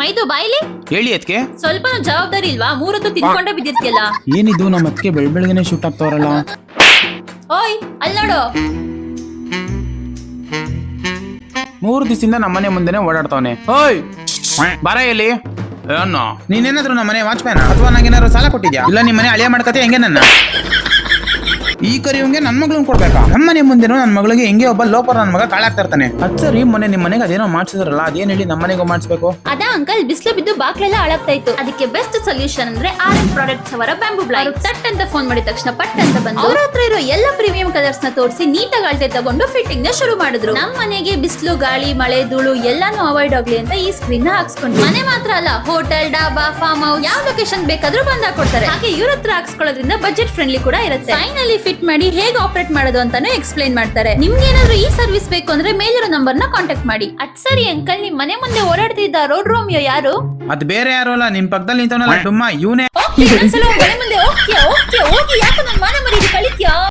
ಮೈದು ಬಾಯ್ಲಿ? ಹೇಳಿ ಅದಕ್ಕೆ ಸ್ವಲ್ಪ ಜವಾಬ್ದಾರಿ ಇಲ್ವಾ? ಮೂರೊತ್ತು ತಿನ್ಕೊಂಡೇ ಬಿದ್ದಿರ್ತಿಯಲ್ಲ. ಏನಿದು ನಮ್ಮ ಅದಕ್ಕೆ ಬೆಳ್ ಬೆಳಗ್ಗೆನೆ ಶೂಟ್ ಆಗ್ತಾವ್ರಲ್ಲ? ಓಯ್ ಅಲ್ಲಿ ನೋಡು. ಮೂರು ದಿವಸದಿಂದ ನಮ್ಮನೆ ಮುಂದೆನೆ ಓಡಾಡ್ತಾವನೆ. ಓಯ್ ಬಾರ ಎಲ್ಲಿ? ಏನೋ ನೀನೇನಾದ್ರು ನಮ್ಮನೆ ವಾಚ್ಮ್ಯಾನ? ಅಥವಾ ನಂಗೇನಾದ್ರು ಸಾಲ ಕೊಟ್ಟಿದ್ಯಾ? ಇಲ್ಲ ನಿಮ್ಮನೆ ಅಳಿಯ ಮಾಡ್ಕತೆ ಹೆಂಗೆ ನನ್ನ? ಈ ಕರಿಯಂಗೆ ನನ್ ಮಗಳನ್ನ ಕೊಡ್ಬೇಕಾ? ನಮ್ಮನೆ ಮುಂದೆನೋ ನನ್ನ ಮಗಳಿಗೆ ಹೆಂಗೆ ಒಬ್ಬ ಲೋಪರ್ ನನ್ನ ಮಗ ಕಾಳಾಗ್ತಾ ಇರ್ತಾನೆ ಅದ್ ಮೊನ್ನೆ ನಿಮ್ಮ ಮನೆಗೆ ಅದೇನೋ ಮಾಡ್ಸಿದ್ರಲ್ಲ, ಅದೇನ್ ಹೇಳಿ ನಮ್ಮನೆಗೂ ಮಾಡಿಸ್ಬೇಕು? ಅದ ಅಂಕಲ್, ಬಿಸಿಲು ಬಿದ್ದು ಬಾಕ್ಲೆಲ್ಲ ಹಾಳಾಗ್ತಾ ಅದಕ್ಕೆ ಬೆಸ್ಟ್ ಸೊಲ್ಯೂಷನ್ ಅಂದ್ರೆ ಆರ್ ಎನ್ ಪ್ರಾಡಕ್ಟ್ಸ್ ಅವರ ಬ್ಯಾಂಬು ಬ್ಲಾಕ್ ತಟ್ ಅಂತ ಫೋನ್ ಮಾಡಿದ ತಕ್ಷಣ ಪಟ್ ಅಂತ ಬಂದು ಅವ್ರ ಹತ್ರ ಇರೋ ಎಲ್ಲ ಪ್ರೀಮಿಯಂ ಕಲರ್ಸ್ನ ತೋರಿಸಿ ನೀಟಾಗಿ ಅಳತೆ ತಗೊಂಡು ಫಿಟ್ಟಿಂಗ್ನ ಶುರು ಮಾಡಿದ್ರು. ನಮ್ ಮನೆಗೆ ಬಿಸಿಲು, ಗಾಳಿ, ಮಳೆ, ಧೂಳು ಎಲ್ಲಾನು ಅವಾಯ್ಡ್ ಆಗ್ಲಿ ಅಂತ ಈ ಸ್ಕ್ರೀನ್ನ ಹಾಕ್ಸ್ಕೊಂಡು ಮನೆ ಮಾತ್ರ ಅಲ್ಲ ಹೋಟೆಲ್ ಡಾಬಾ ಫಾರ್ಮ್ ಹೌಸ್ ಯಾವ ಲೊಕೇಶನ್ ಬೇಕಾದ್ರೂ ಬಂದ್ ಹಾಕೊಡ್ತಾರೆ ಹಾಗೆ ಇವ್ರ ಹತ್ರ ಹಾಕ್ಸ್ಕೊಳ್ಳೋದ್ರಿಂದ ಬಜೆಟ್ ಫ್ರೆಂಡ್ಲಿ ಕೂಡ ಇರುತ್ತೆ. ಫೈನಲಿ ಫಿಟ್ ಮಾಡಿ ಹೇಗೆ ಆಪರೇಟ್ ಮಾಡೋದು ಅಂತಾನು ಎಕ್ಸ್ಪ್ಲೈನ್ ಮಾಡ್ತಾರೆ. ನಿಮ್ಗೆ ಏನಾದ್ರು ಈ ಸರ್ವಿಸ್ ಬೇಕು ಅಂದ್ರೆ ಮೇಲಿರೋ ನಂಬರ್ನ ಕಾಂಟ್ಯಾಕ್ಟ್ ಮಾಡಿ. ಅಟ್ ಸರಿ ಅಂಕಲ್ ನಿಮ್ ಮನೆ ಮುಂದೆ ಓಡಾಡ್ತಿದ್ದ ರೋಡ್ ರೋಮಿಯೋ ಯಾರು? ಅದ್ ಬೇರೆ ಯಾರು ಅಲ್ಲ ನಿಮ್ ಪಕ್ಕದಲ್ಲಿ ನಿಂತವನಲ್ಲ ಡುಮ್ಮ ಇವನೇ ಓಕೆ, ಮನೆ ಮುಂದೆ ಓಕೆ ಓಕೆ